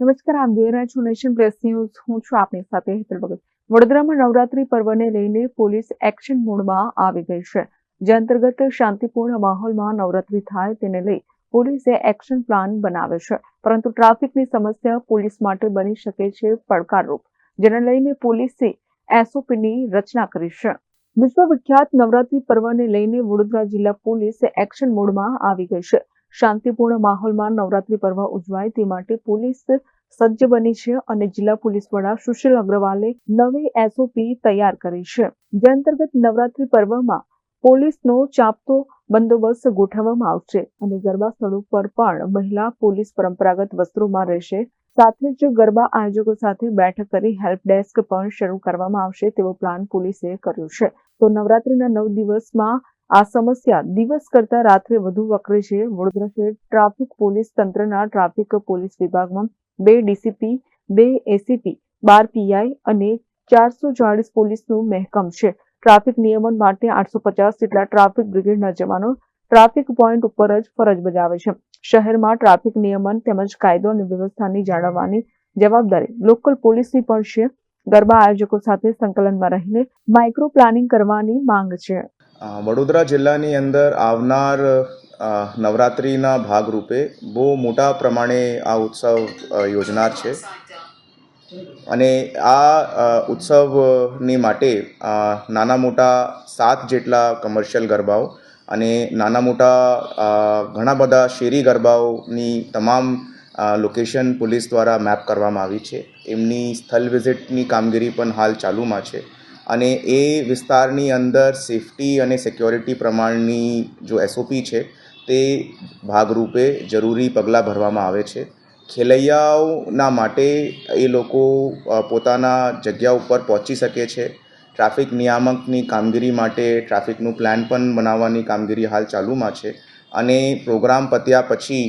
નમસ્કાર આમ જોઈ રહ્યા નેશન પ્લસ ન્યૂઝ. હું છું આપની સાથે હેતલ ભગત. વડોદરામાં નવરાત્રી પર્વને લઈને પોલીસ એક્શન મોડમાં આવી ગઈ છે. જે અંતર્ગત શાંતિપૂર્ણ માહોલમાં નવરાત્રી થાય તેને લઈ પોલીસે એક્શન પ્લાન બનાવ્યો છે. પરંતુ ટ્રાફિકની સમસ્યા પોલીસ માટે બની શકે છે પડકારરૂપ, જેને લઈને પોલીસે એસઓપીની રચના કરી છે. વિશ્વવિખ્યાત નવરાત્રી પર્વને લઈને વડોદરા જિલ્લા પોલીસ એક્શન મોડમાં આવી ગઈ છે. શાંતિપૂર્ણ માહોલમાં નવરાત્રી પર્વ ઉજવાય તે માટે પોલીસ સજ્જ બની છે અને જિલ્લા પોલીસ વડા સુશીલ અગ્રવાલે નવી એસઓપી તૈયાર કરી છે. જે અંતર્ગત નવરાત્રી પર્વમાં પોલીસનો ચાંપતો બંદોબસ્ત ગોઠવવામાં આવશે અને ગરબા સ્થળો પર પણ મહિલા પોલીસ પરંપરાગત વસ્ત્રોમાં રહેશે. સાથે જ ગરબા આયોજકો સાથે બેઠક કરી હેલ્પ ડેસ્ક પણ શરૂ કરવામાં આવશે તેવો પ્લાન પોલીસે કર્યો છે. તો નવરાત્રીના નવ દિવસમાં આ સમસ્યા દિવસ કરતા રાત્રે વધુ વકરે છે. વડોદરા શહેર ટ્રાફિક પોલીસ તંત્રના ટ્રાફિક પોલીસ વિભાગમાં બે ડીસીપી, બે એસીપી, બાર પીઆઈ અને ચારસો ચાળીસ પોલીસનું મહેકમ છે. ટ્રાફિક નિયમન માટે આઠસો પચાસ જેટલા ટ્રાફિક બ્રિગેડના જવાનો ટ્રાફિક પોઈન્ટ ઉપર જ ફરજ બજાવે છે. શહેરમાં ટ્રાફિક નિયમન તેમજ કાયદો અને વ્યવસ્થાની જાળવવાની જવાબદારી લોકલ પોલીસની પણ છે. ગરબા આયોજકો સાથે સંકલનમાં રહીને માઇક્રો પ્લાનિંગ કરવાની માંગ છે. વડોદરા જિલ્લાની અંદર આવનાર નવરાત્રિના ભાગરૂપે બહુ મોટા પ્રમાણે આ ઉત્સવ યોજનાર છે. અને આ ઉત્સવની માટે નાના મોટા સાત જેટલા કમર્શિયલ ગરબાઓ અને નાના મોટા ઘણા બધા શેરી ગરબાઓની તમામ લોકેશન પોલીસ દ્વારા મેપ કરવામાં આવી છે. એમની સ્થળ વિઝિટની કામગીરી પણ હાલ ચાલુમાં છે. અને એ વિસ્તારની અંદર સેફટી અને સિક્યોરિટી પ્રમાણની જો એસઓપી છે, તે ભાગરૂપે જરૂરી પગલાં ભરવામાં આવે છે. ખેલૈયાઓના માટે એ લોકો પોતાના જગ્યા ઉપર પહોંચી શકે છે. ટ્રાફિક નિયામકની કામગીરી માટે ટ્રાફિકનું પ્લાન પણ બનાવવાની કામગીરી હાલ ચાલુમાં છે. અને પ્રોગ્રામ પત્યા પછી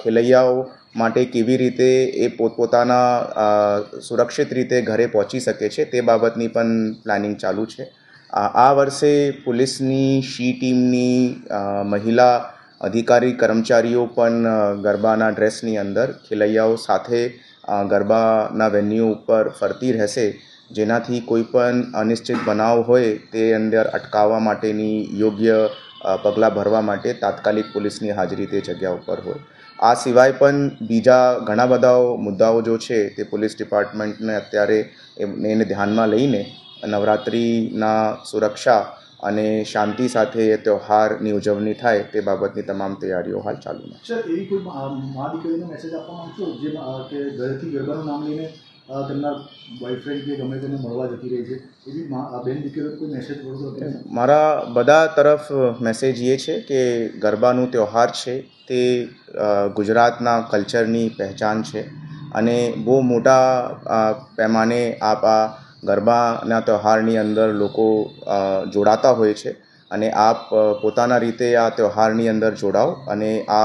ખેલૈયાઓ માટે કેવી રીતે એ પોતપોતાના સુરક્ષિત રીતે ઘરે પહોંચી શકે છે તે બાબતની પણ પ્લાનિંગ ચાલુ છે. આ વર્ષે પોલીસની, શી ટીમની મહિલા અધિકારી, કર્મચારીઓ પણ ગરબાના ડ્રેસની અંદર ખેલૈયાઓ સાથે ગરબાના વેન્યુ ઉપર ફરતી રહેશે. જેનાથી કોઈ પણ અનિશ્ચિત બનાવ હોય તે અંદર અટકાવવા માટેની યોગ્ય પગલાં ભરવા માટે તાત્કાલિક પોલીસની હાજરી તે જગ્યા ઉપર હોય. આ સિવાય પણ બીજા ઘણા બધા મુદ્દાઓ જો છે તે પોલીસ ડિપાર્ટમેન્ટને અત્યારે એને ધ્યાનમાં લઈને નવરાત્રિના સુરક્ષા અને શાંતિ સાથે એ તહેવારની ઉજવણી થાય તે બાબતની તમામ તૈયારીઓ હાલ ચાલુ છે. એવી કોઈ મા દીકરીને મેસેજ આપવા માંગશો જે ઘરેથી ગરબાનું નામ લઈને તેમના બોયફ્રેન્ડ કે ગમે તેને મળવા જતી રહી છે. એવી બેન દીકરીઓ કોઈ મેસેજ પડતો મારા બધા તરફ મેસેજ એ છે કે ગરબાનું તહેવાર છે તે ગુજરાતના કલ્ચરની પહેચાન છે. અને બહુ મોટા પેમાને આપ આ ગરબાના તહેવારની અંદર લોકો જોડાતા હોય છે. અને આપ પોતાના રીતે આ તહેવારની અંદર જોડાઓ અને આ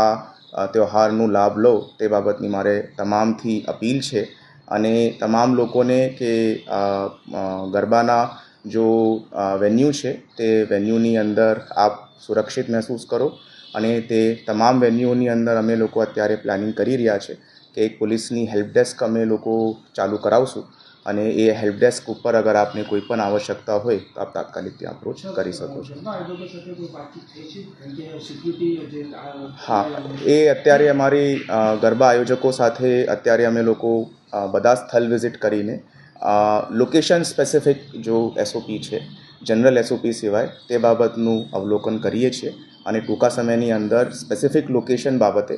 અ, તહેવારનો લાભ લો તે બાબતની મારે તમામથી અપીલ છે. અને તમામ લોકોને કે ગરબાના જો વેન્યુ છે, તે વેન્યુની અંદર આપ સુરક્ષિત મહેસૂસ કરો અને તે તમામ વેન્યુની અંદર અમે લોકો અત્યારે પ્લાનિંગ કરી રહ્યા છે કે એક પોલીસની હેલ્પ ડેસ્ક અમે લોકો ચાલુ કરાવશું. અને એ હેલ્પ ડેસ્ક ઉપર અગર આપને કોઈ પણ આવશ્યકતા હોય તો આપ તાત્કાલિક ત્યાં અપ્રોચ કરી શકો છો. હા એ અત્યારે અમારી ગરબા આયોજકો સાથે અત્યારે અમે લોકો બધા સ્થળ વિઝિટ કરીને લોકેશન સ્પેસિફિક જો એસઓપી છે જનરલ એસઓપી સિવાય તે બાબતનું અવલોકન કરીએ છીએ અને ટૂંકા સમયની અંદર સ્પેસિફિક લોકેશન બાબતે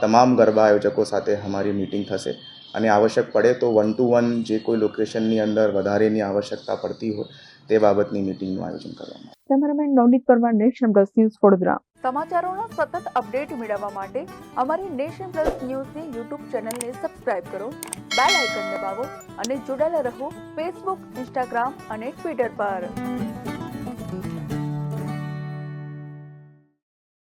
તમામ ગરબા આયોજકો સાથે અમારી મીટિંગ થશે. અને આવશ્યક પડે તો વન ટુ વન જે કોઈ લોકેશનની અંદર વધારેની આવશ્યકતા પડતી હોય તે બાબતની મીટિંગનું આયોજન કરવામાં. Cameraman Navneet Parmar nation plus news Vadodara સમાચારોના સતત અપડેટ મેળવવા માટે અમારી નેશન પ્લસ ન્યૂઝની યુટ્યુબ ચેનલને સબસ્ક્રાઇબ કરો બેલ આઇકન દબાવો અને જોડાયેલા રહો ફેસબુક ઇન્સ્ટાગ્રામ અને ટ્વિટર પર